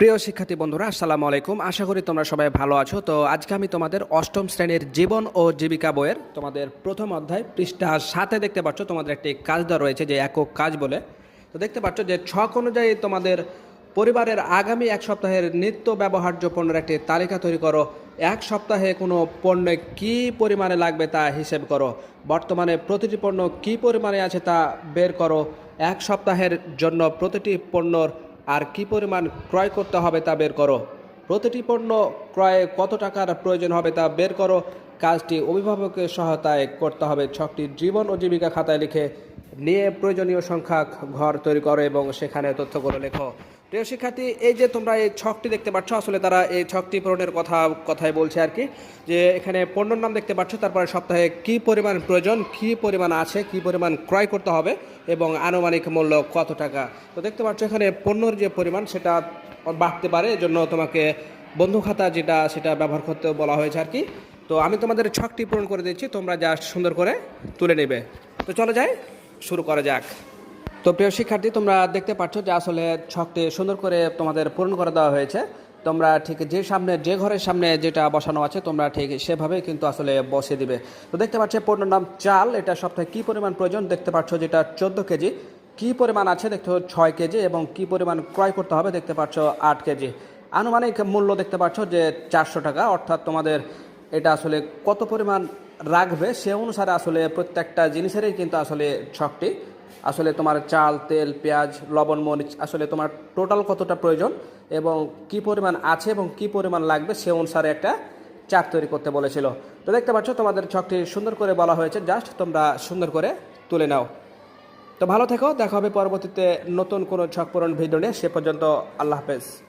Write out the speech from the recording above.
প্রিয় শিক্ষার্থী বন্ধুরা, আসসালামু আলাইকুম। আশা করি তোমরা সবাই ভালো আছো। তো আজকে আমি তোমাদের অষ্টম শ্রেণির জীবন ও জীবিকা বইয়ের তোমাদের প্রথম অধ্যায় পৃষ্ঠা সাথে দেখতে পাচ্ছ, তোমাদের একটি কাজ দেওয়া রয়েছে যে একক কাজ বলে। তো দেখতে পাচ্ছ যে ছক অনুযায়ী তোমাদের পরিবারের আগামী এক সপ্তাহের নিত্য ব্যবহার্য পণ্যের একটি তালিকা তৈরি করো। এক সপ্তাহে কোনো পণ্যে কী পরিমাণে লাগবে তা হিসেব করো। বর্তমানে প্রতিটি পণ্য কী পরিমাণে আছে তা বের করো। এক সপ্তাহের জন্য প্রতিটি পণ্যর আর কি পরিমাণ ক্রয় করতে হবে তা বের করো। প্রতিটি পণ্য ক্রয়ে কত টাকার প্রয়োজন হবে তা বের করো। কাজটি অভিভাবকের সহায়তায় করতে হবে। ছকটি জীবন ও জীবিকা খাতায় লিখে নিয়ে প্রয়োজনীয় সংখ্যা ঘর তৈরি করো এবং সেখানে তথ্যগুলো লেখো। প্রিয় শিক্ষার্থী, এই যে তোমরা এই ছকটি দেখতে পাচ্ছ, আসলে তারা এই ছকটি পূরণের কথা, কথাই বলছে আর কি, যে এখানে পণ্যর নাম দেখতে পাচ্ছ, তারপরে সপ্তাহে কি পরিমাণ প্রয়োজন, কি পরিমাণ আছে, কি পরিমাণ ক্রয় করতে হবে এবং আনুমানিক মূল্য কত টাকা। তো দেখতে পাচ্ছ, এখানে পণ্যর যে পরিমাণ, সেটা বাড়তে পারে, এজন্য তোমাকে বন্ধু খাতা যেটা, সেটা ব্যবহার করতে বলা হয়েছে আর কি। তো আমি তোমাদের ছকটি পূরণ করে দিচ্ছি, তোমরা জাস্ট সুন্দর করে তুলে নেবে। তো চলো যাই। শুরু করা যাক। তো প্রিয় শিক্ষার্থী, তোমরা দেখতে পাচ্ছ যে আসলে ছকটি সুন্দর করে তোমাদের পূরণ করে দেওয়া হয়েছে। তোমরা ঠিক যে সামনে, যে ঘরের সামনে যেটা বসানো আছে, তোমরা ঠিক সেভাবে কিন্তু আসলে বসিয়ে দিবে। তো দেখতে পাচ্ছ পণ্যের নাম চাল। এটা সপ্তাহে কী পরিমাণ প্রয়োজন? দেখতে পাচ্ছ যেটা চোদ্দ কেজি। কী পরিমাণ আছে? দেখতে ছয় কেজি এবং কী পরিমাণ ক্রয় করতে হবে? দেখতে পাচ্ছ আট কেজি। আনুমানিক মূল্য দেখতে পাচ্ছ যে চারশো টাকা। অর্থাৎ তোমাদের এটা আসলে কত পরিমাণ রাখবে, সে অনুসারে আসলে প্রত্যেকটা জিনিসেরই কিন্তু আসলে ছকটি। আসলে তোমার চাল, তেল, পেঁয়াজ, লবণ, মরিচ, আসলে তোমার টোটাল কতটা প্রয়োজন এবং কি পরিমাণ আছে এবং কি পরিমাণ লাগবে সে অনুসারে একটা চার্ট তৈরি করতে বলেছিল। তো দেখতে পাচ্ছ, তোমাদের ছকটি সুন্দর করে বলা হয়েছে। জাস্ট তোমরা সুন্দর করে তুলে নাও। তো ভালো থেকো, দেখা হবে পরবর্তীতে নতুন কোনো ছক পূরণ ভিডিও নিয়ে। সে পর্যন্ত আল্লাহ হাফেজ।